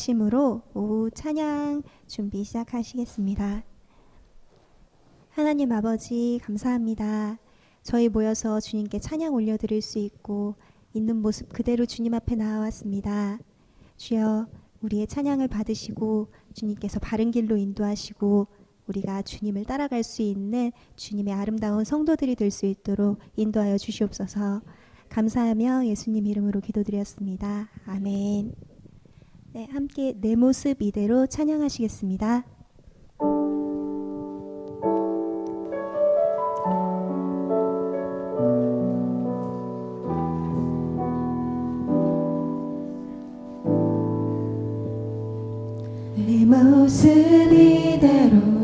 하심으로 오후 찬양 준비 시작하시겠습니다. 하나님 아버지 감사합니다. 저희 모여서 주님께 찬양 올려드릴 수 있고 있는 모습 그대로 주님 앞에 나와왔습니다. 주여 우리의 찬양을 받으시고 주님께서 바른 길로 인도하시고 우리가 주님을 따라갈 수 있는 주님의 아름다운 성도들이 될 수 있도록 인도하여 주시옵소서. 감사하며 예수님 이름으로 기도드렸습니다. 아멘. 네, 함께 내 모습 이대로 찬양하시겠습니다. 내 모습 이대로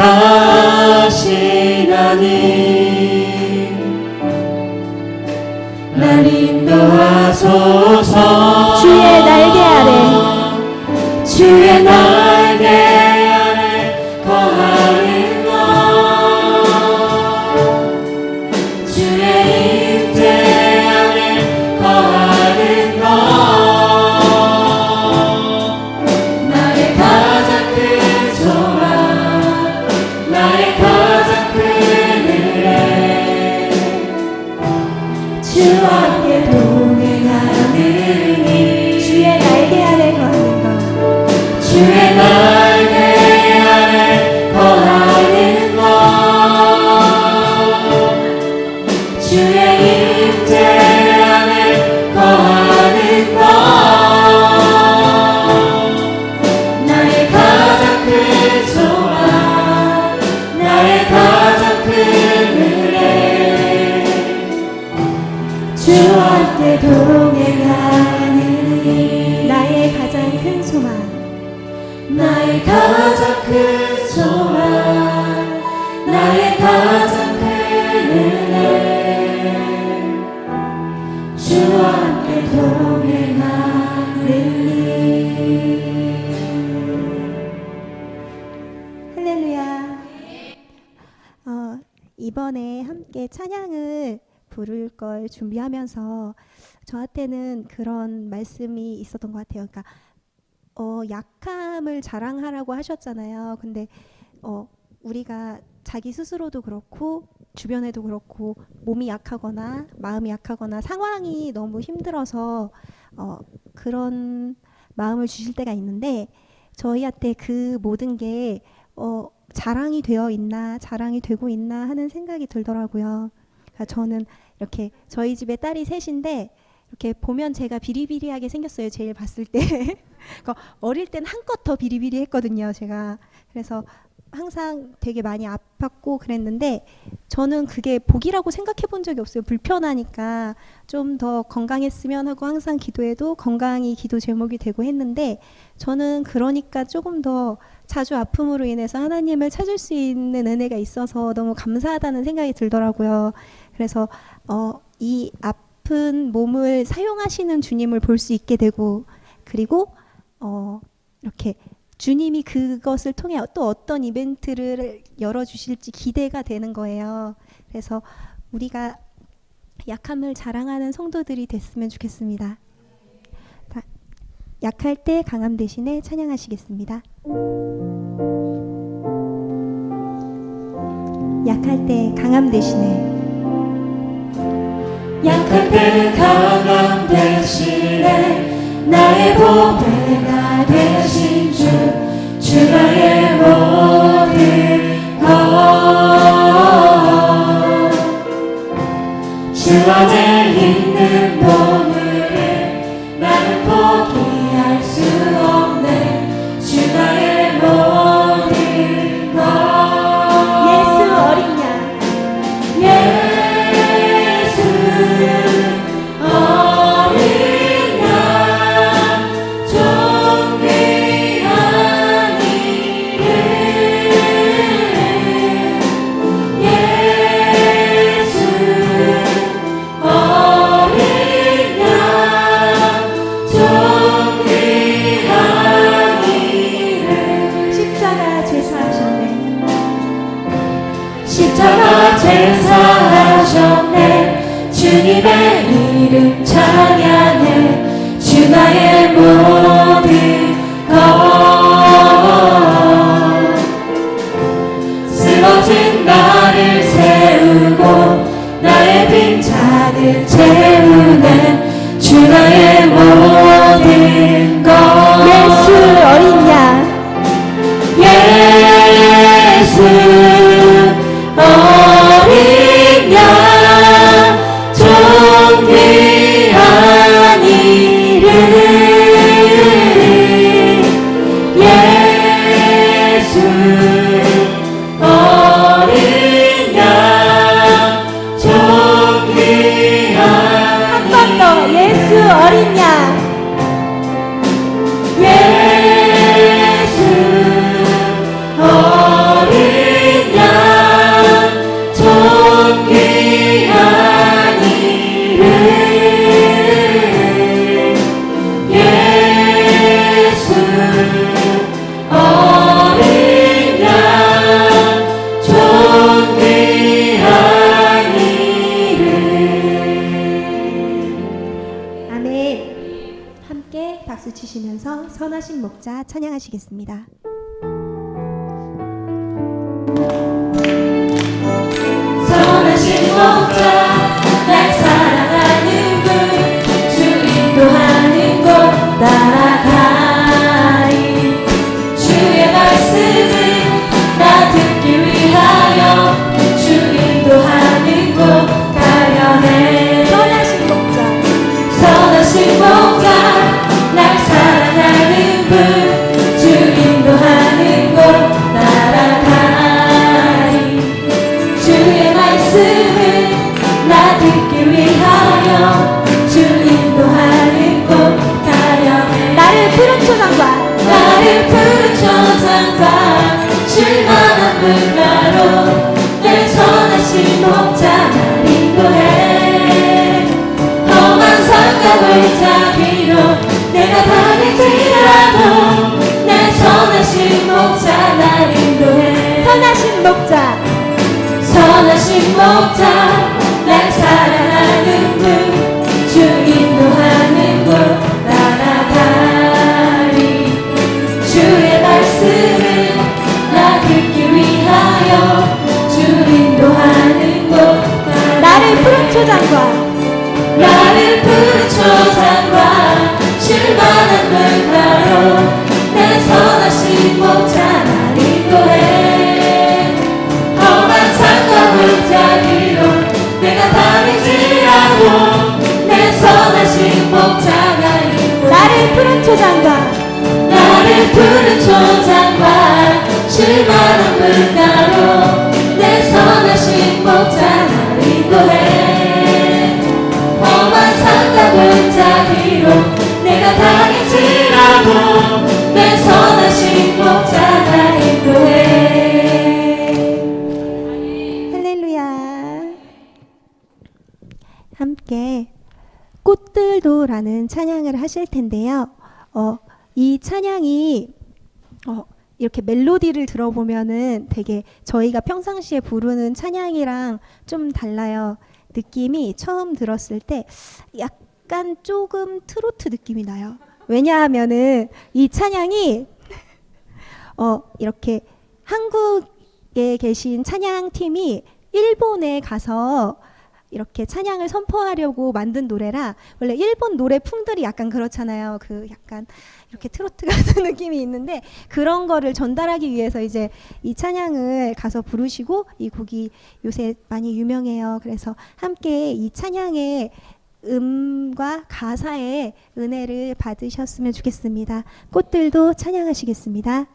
가 하시나니 주와 함께 동행하느 어, 이번에 함께 찬양을 부를 걸 준비하면서 저한테는 그런 말씀이 있었던 것 같아요. 그러니까 어, 약함을 자랑하라고 하셨잖아요. 근데 어, 우리가 자기 스스로도 그렇고 주변에도 그렇고 몸이 약하거나 마음이 약하거나 상황이 너무 힘들어서 어, 그런 마음을 주실 때가 있는데 저희한테 그 모든 게 어, 자랑이 되어 있나 자랑이 되고 있나 하는 생각이 들더라고요. 그러니까 저는 이렇게 저희 집에 딸이 셋인데 이렇게 보면 제가 비리비리하게 생겼어요. 제일 봤을 때. 그러니까 어릴 땐 한껏 더 비리비리했거든요. 제가 그래서 항상 되게 많이 아팠고 그랬는데 저는 그게 복이라고 생각해 본 적이 없어요. 불편하니까 좀 더 건강했으면 하고 항상 기도해도 건강이 기도 제목이 되고 했는데 저는 그러니까 조금 더 자주 아픔으로 인해서 하나님을 찾을 수 있는 은혜가 있어서 너무 감사하다는 생각이 들더라고요. 그래서 어, 이 아픈 몸을 사용하시는 주님을 볼 수 있게 되고 그리고 어, 이렇게 주님이 그것을 통해 또 어떤 이벤트를 열어주실지 기대가 되는 거예요. 그래서 우리가 약함을 자랑하는 성도들이 됐으면 좋겠습니다. 자, 약할 때 강함 대신에 찬양하시겠습니다. 약할 때 강함 대신에 약할 때 강함 대신에 나의 보배가 되신 주, 주 나의 모든 것. 빈잔 선하신 목자. 선하신 목자 날 사랑하는 분주 인도하는 곳 따라가리. 주의 말씀을 나 듣기 위하여 주 인도하는 곳 나를 푸른 초장과 나를 푸른 초장과 실만한 물가로 내 선하신 목자 다닐지라도 내 선하신 목자가 인도해 나를 푸른 초장과 나를 푸른 초장과 실만 찬양을 하실 텐데요. 어, 이 찬양이 어, 이렇게 멜로디를 들어보면은 되게 저희가 평상시에 부르는 찬양이랑 좀 달라요. 느낌이 처음 들었을 때 약간 조금 트로트 느낌이 나요. 왜냐하면은 이 찬양이 어, 이렇게 한국에 계신 찬양 팀이 일본에 가서 이렇게 찬양을 선포하려고 만든 노래라 원래 일본 노래 풍들이 약간 그렇잖아요. 그 약간 이렇게 트로트 같은 느낌이 있는데 그런 거를 전달하기 위해서 이제 이 찬양을 가서 부르시고 이 곡이 요새 많이 유명해요. 그래서 함께 이 찬양의 음과 가사의 은혜를 받으셨으면 좋겠습니다. 꽃들도 찬양하시겠습니다.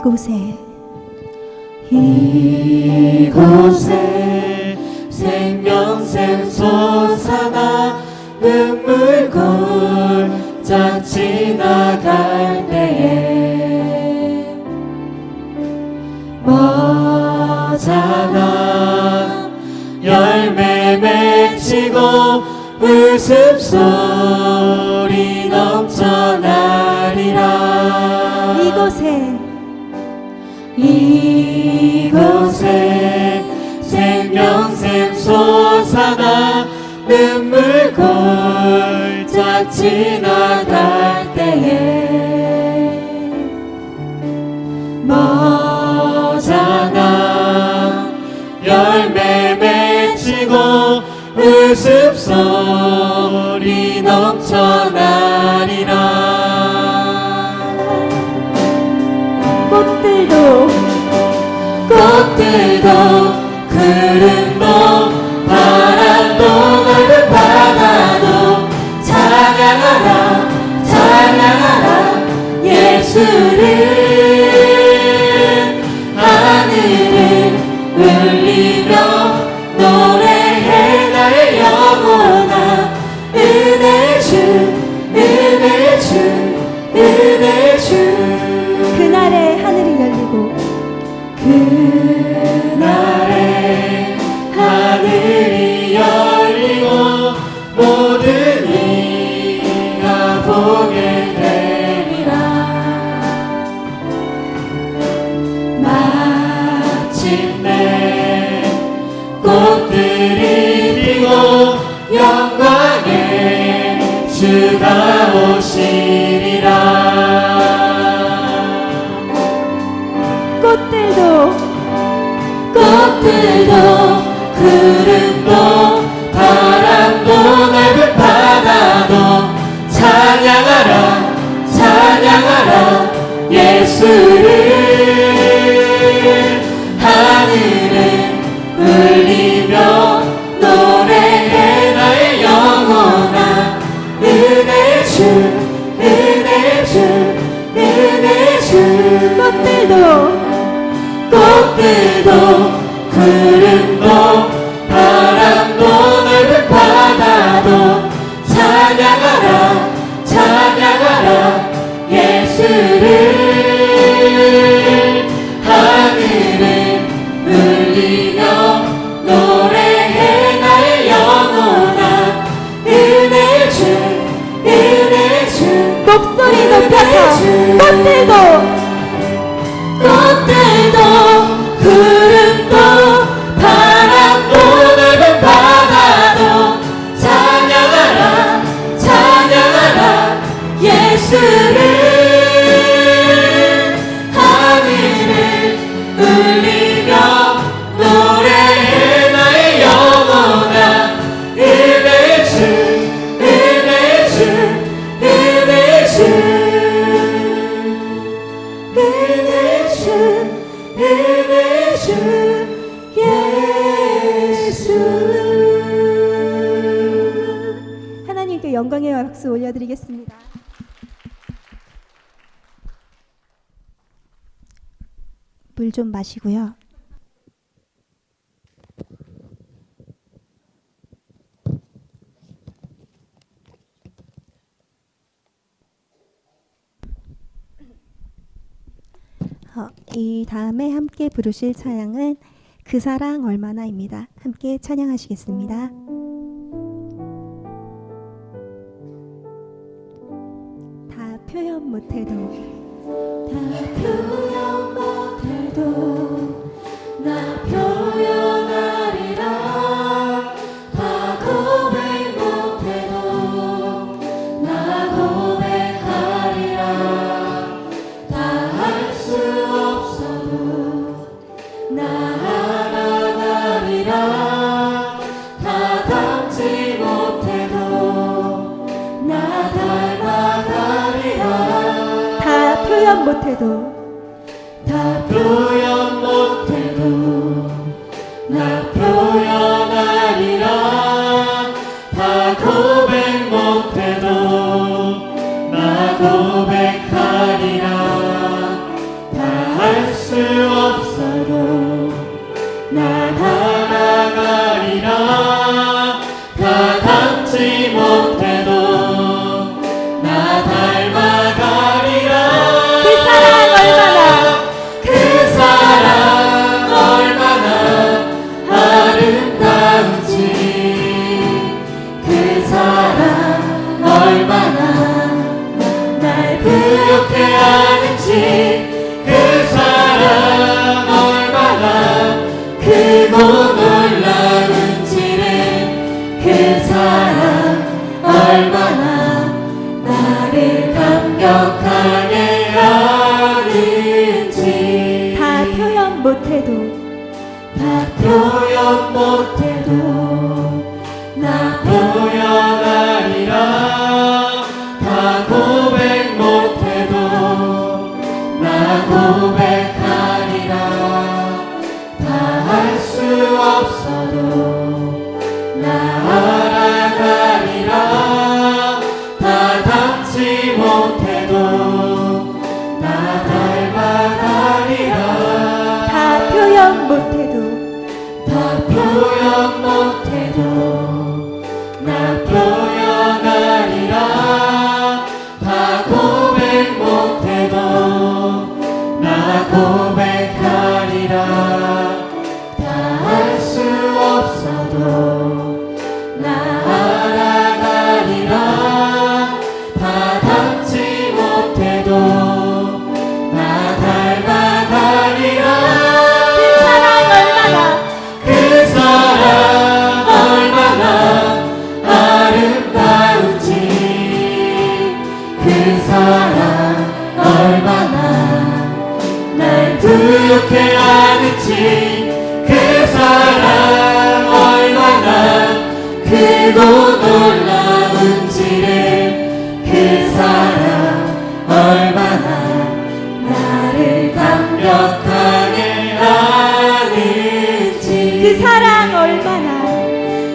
이곳에. 이곳에 생명샘 솟아나 눈물 골짜 지나갈 때에 머잖아 열매 맺지 하는지 훌쩍 지나갈 때에 머잖아 열매 맺히고 웃음소리 넘쳐나리라. 꽃들도 꽃들도 Good 물 좀 마시고요. 어, 이 다음에 함께 부르실 찬양은 그 사랑 얼마나입니다. 함께 찬양하시겠습니다. 그 사랑 얼마나 크고 놀라운지를 그 사랑 얼마나 나를 감격하게 하는지. 그 사랑 얼마나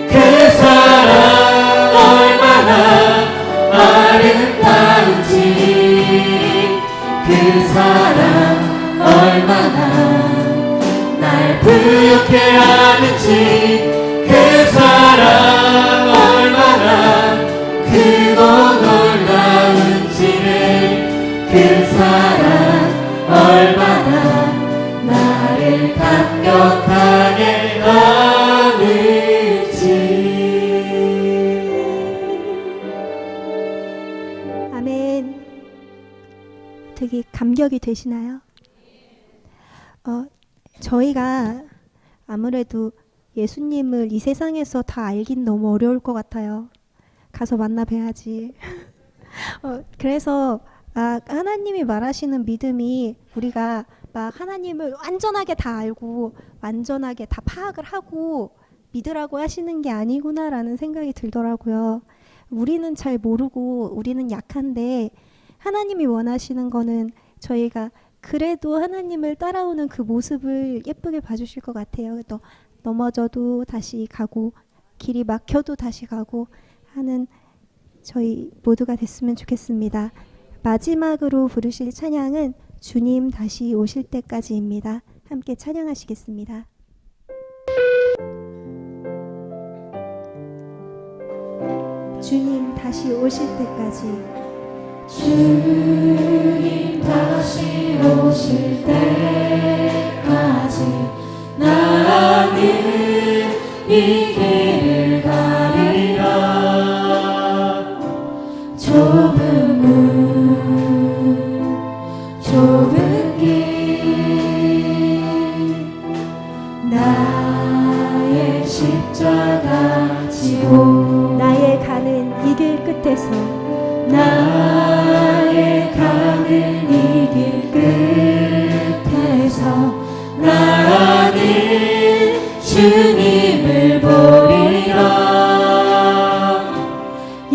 그 사랑 얼마나 아름다운지. 그 사랑 얼마나 날 부욕해 하는지 그 사랑 얼마나 크고 놀라운지를 그 사랑 얼마나 나를 감격하게 하는지 아멘. 되게 감격이 되시나요? 어, 저희가 아무래도 예수님을 이 세상에서 다 알긴 너무 어려울 것 같아요. 가서 만나 뵈야지. 어, 그래서 아, 하나님이 말하시는 믿음이 우리가 막 하나님을 완전하게 다 알고 완전하게 다 파악을 하고 믿으라고 하시는 게 아니구나라는 생각이 들더라고요. 우리는 잘 모르고 우리는 약한데 하나님이 원하시는 거는 저희가 그래도 하나님을 따라오는 그 모습을 예쁘게 봐주실 것 같아요. 또 넘어져도 다시 가고 길이 막혀도 다시 가고 하는 저희 모두가 됐으면 좋겠습니다. 마지막으로 부르실 찬양은 주님 다시 오실 때까지입니다. 함께 찬양하시겠습니다. 주님 다시 오실 때까지 주님 다시 나는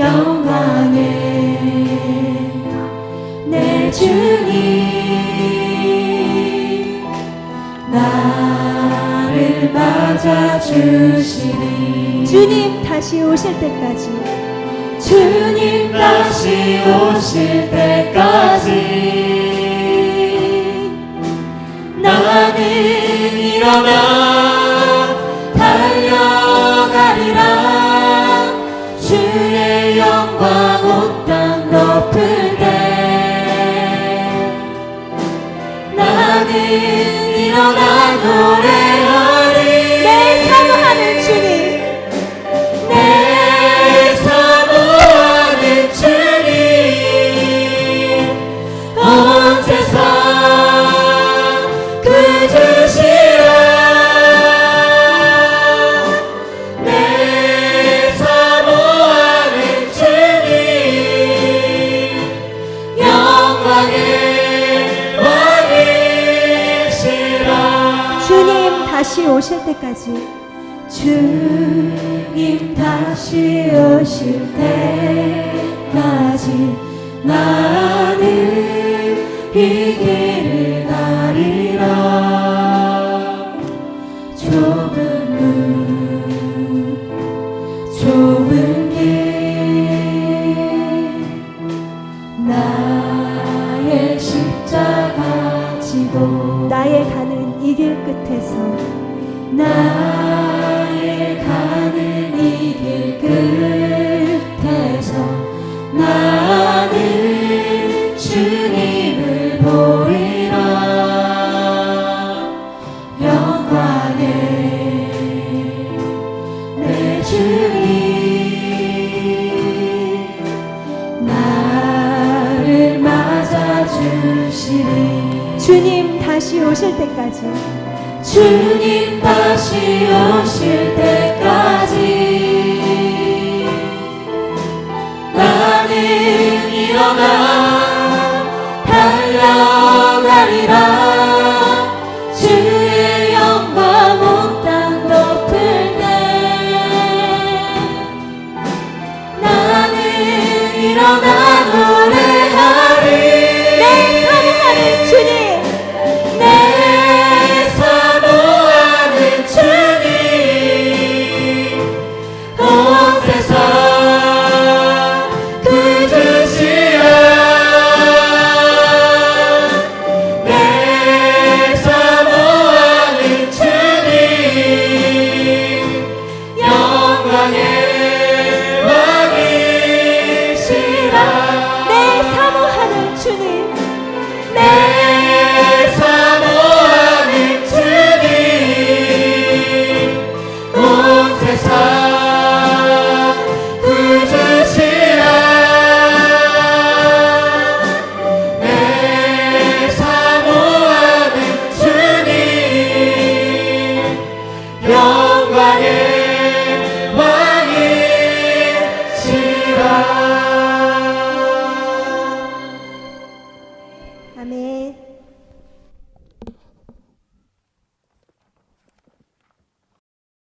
영광의 내 주님 나를 맞아주시니 주님 다시 오실 때까지. 주님 다시 오실 때까지 나는 일어나 일어나 노래하 일어나 달려가리라 Сатане.